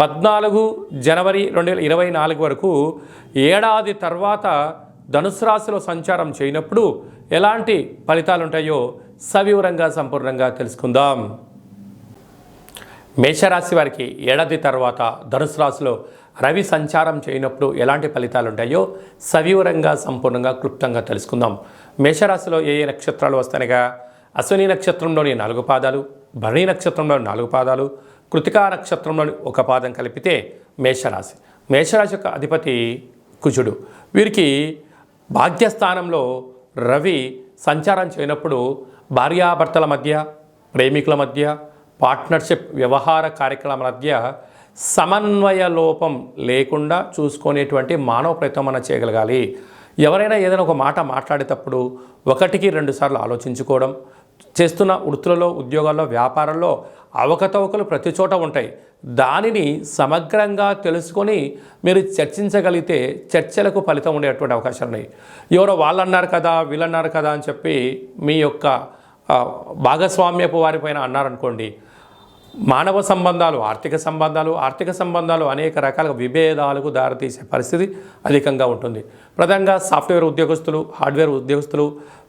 పద్నాలుగు జనవరి రెండు వేల ఇరవై నాలుగు వరకు ఏడాది తర్వాత ధనుసు రాశిలో సంచారం చేయనప్పుడు ఎలాంటి ఫలితాలు ఉంటాయో సవివరంగా సంపూర్ణంగా తెలుసుకుందాం. మేషరాశి వారికి ఏడాది తర్వాత ధనుసు రాశిలో రవి సంచారం చేయనప్పుడు ఎలాంటి ఫలితాలు ఉంటాయో సవివరంగా సంపూర్ణంగా క్లుప్తంగా తెలుసుకుందాం. మేషరాశిలో ఏ ఏ నక్షత్రాలు వస్తాయనగా అశ్విని నక్షత్రంలోని నాలుగు పాదాలు భరణి నక్షత్రంలోని నాలుగు పాదాలు కృతికా నక్షత్రంలోని ఒక పాదం కలిపితే మేషరాశి. మేషరాశి యొక్క అధిపతి కుజుడు. వీరికి భాగ్యస్థానంలో రవి సంచారం చేయనప్పుడు భార్యాభర్తల మధ్య ప్రేమికుల మధ్య పార్ట్నర్షిప్ వ్యవహార కార్యక్రమాల మధ్య సమన్వయ లోపం లేకుండా చూసుకునేటువంటి మానవ ప్రయత్నం మనం చేయగలగాలి. ఎవరైనా ఏదైనా ఒక మాట మాట్లాడేటప్పుడు ఒకటికి రెండుసార్లు ఆలోచించుకోవడం చేస్తున్న వృత్తులలో ఉద్యోగాల్లో వ్యాపారంలో అవకతవకలు ప్రతి చోట ఉంటాయి. దానిని సమగ్రంగా తెలుసుకొని మీరు చర్చించగలిగితే చర్చలకు ఫలితం ఉండేటువంటి అవకాశాలు ఉన్నాయి. ఎవరో వాళ్ళు అన్నారు కదా వీళ్ళు అన్నారు కదా అని చెప్పి మీ యొక్క భాగస్వామ్యపు వారిపైన అన్నారనుకోండి మానవ సంబంధాలు ఆర్థిక సంబంధాలు ఆర్థిక సంబంధాలు అనేక రకాల విభేదాలకు దారితీసే పరిస్థితి అధికంగా ఉంటుంది. ప్రధానంగా సాఫ్ట్వేర్ ఉద్యోగస్తులు హార్డ్వేర్ ఉద్యోగస్తులు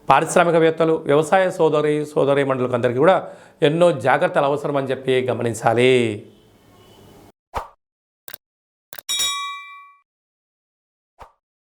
పారిశ్రామికవేత్తలు వ్యవసాయ సోదరి సోదరి మండలికి అందరికీ కూడా ఎన్నో జాగ్రత్తలు అవసరం అని చెప్పి గమనించాలి.